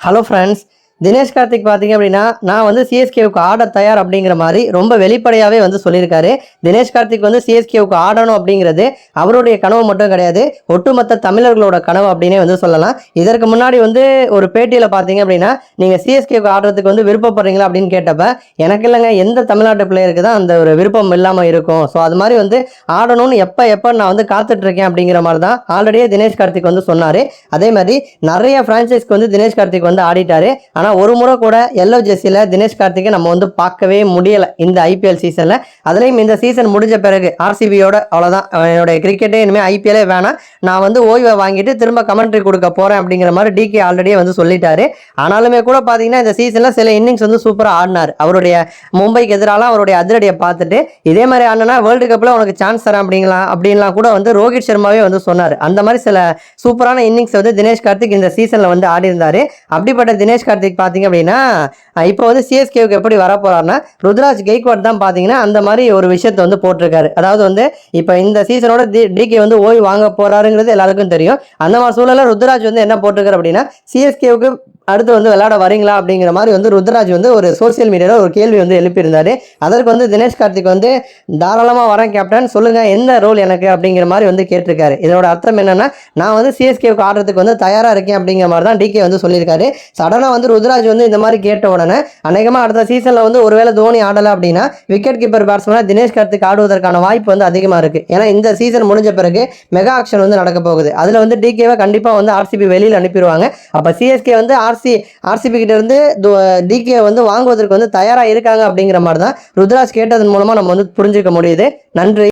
Hello friends Dinesh Karthik பார்த்தீங்க அப்படின்னா நான் வந்து சிஎஸ்கேவுக்கு ஆட தயார் அப்படிங்கிற மாதிரி ரொம்ப வெளிப்படையாகவே வந்து சொல்லியிருக்காரு. தினேஷ் கார்த்திக் வந்து சிஎஸ்கேவுக்கு ஆடணும் அப்படிங்கிறது அவருடைய கனவு மட்டும் கிடையாது. ஒட்டுமொத்த தமிழர்களோட கனவு அப்படின்னே வந்து சொல்லலாம். இதற்கு முன்னாடி வந்து ஒரு பேட்டியில் பார்த்தீங்க அப்படின்னா நீங்கள் சிஎஸ்கேவுக்கு ஆடுறதுக்கு வந்து விருப்பப்படுறீங்களா அப்படின்னு கேட்டப்ப எனக்கு இல்லைங்க எந்த தமிழ்நாட்டு பிள்ளையருக்கு தான் அந்த ஒரு விருப்பம் இல்லாமல் இருக்கும். ஸோ அது மாதிரி வந்து ஆடணும்னு எப்போ எப்போ நான் வந்து காத்துட்ருக்கேன் அப்படிங்கிற மாதிரி தான் ஆல்ரெடியே தினேஷ் கார்த்திக் வந்து சொன்னார். அதே மாதிரி நிறைய ஃப்ரான்ச்சைஸ்க்கு வந்து தினேஷ் கார்த்திக் வந்து ஆடிட்டாரு. ஆனால் ஒரு முறை கூட எல்லோ ஜெர்சியில் தினேஷ் கார்த்திகை நம்ம வந்து பார்க்கவே முடியலை இந்த ஐபிஎல் சீசனில் அதுலேயும் இந்த சீசன் முடிஞ்ச பிறகு ஆர்சிபியோட அவ்வளோதான் என்னுடைய கிரிக்கெட்டே இனிமேல் ஐபிஎல்லே வேணாம். நான் வந்து ஓய்வை வாங்கிட்டு திரும்ப கமெண்ட்ரி கொடுக்க போகிறேன் அப்படிங்கிற மாதிரி டிகே ஆல்ரெடியே வந்து சொல்லிட்டாரு. ஆனாலுமே கூட பார்த்தீங்கன்னா இந்த சீசனில் சில இன்னிங்ஸ் வந்து சூப்பராக ஆடினார். அவருடைய மும்பைக்கு எதிராலாம் அவருடைய அதிரடியை பார்த்துட்டு இதே மாதிரி ஆடினா வேர்ல்டு கப்பில் உனக்கு சான்ஸ் தரேன் அப்படிங்களா? அப்படின்லாம் கூட வந்து ரோஹித் சர்மாவே வந்து சொன்னார். அந்த மாதிரி சில சூப்பரான இன்னிங்ஸ் வந்து தினேஷ் கார்த்திக் இந்த சீசனில் வந்து ஆடி இருந்தார் அப்படிப்பட்ட தினேஷ் கார்த்திக் பார்த்தீங்க அப்படின்னா இப்போ வந்து சிஎஸ்கேவுக்கு எப்படி வரப்போறாருன்னா ருத்ராஜ் கெய்க்வாட் தான் பார்த்தீங்கன்னா அந்த மாதிரி ஒரு விஷயத்தை வந்து போட்டிருக்காரு. அதாவது வந்து இப்போ இந்த சீசனோட டி டிகே வந்து ஓய்வு வாங்க போறாருங்கிறது எல்லாருக்கும் தெரியும். அந்த மாதிரி சூழலில் ருத்ராஜ் வந்து என்ன போட்டிருக்காரு அப்படின்னா சிஎஸ்கேவுக்கு அடுத்து வந்து விளையாட வரீங்களா அப்படிங்கிற மாதிரி வந்து ருத்ராஜ் வந்து ஒரு சோஷியல் மீடியாவில் ஒரு கேள்வி வந்து எழுப்பியிருந்தாரு. அதற்கு வந்து தினேஷ் கார்த்திக் வந்து தாராளமாக வரேன் கேப்டன் சொல்லுங்கள் என்ன ரோல் எனக்கு? அப்படிங்கிற மாதிரி வந்து கேட்டிருக்காரு. இதோட அர்த்தம் என்னென்னா நான் வந்து சிஎஸ்கேவுக்கு ஆடுறதுக்கு வந்து தயாராக இருக்கேன் அப்படிங்கிற மாதிரி தான் டிகே வந்து சொல்லியிருக்காரு. சடனாக வந்து ருத்ராஜ் வந்து இந்த மாதிரி கேட்ட உடனே அநேகமாக அடுத்த சீசனில் வந்து ஒருவேளை தோனி ஆடலை அப்படின்னா விக்கெட் கீப்பர் பேட்ஸ்மேனாக தினேஷ் கார்த்திக் ஆடுவதற்கான வாய்ப்பு வந்து அதிகமாக இருக்குது ஏன்னா இந்த சீசன் முடிஞ்ச பிறகு மெகா ஆக்ஷன் வந்து நடக்க போகுது. அதில் வந்து டிகேவை கண்டிப்பாக வந்து ஆர்சிபி வெளியில் அனுப்பிடுவாங்க அப்போ சிஎஸ்கே வந்து ஆர்சி ஆர்சிபி கிட்ட இருந்து டிகே வந்து வாங்குவதற்கு வந்து தயாராக இருக்காங்க அப்படிங்கிற மாதிரி தான் ருத்ராஜ் கேட்டதன் மூலமாக நம்ம வந்து புரிஞ்சுக்க முடியுது. நன்றி.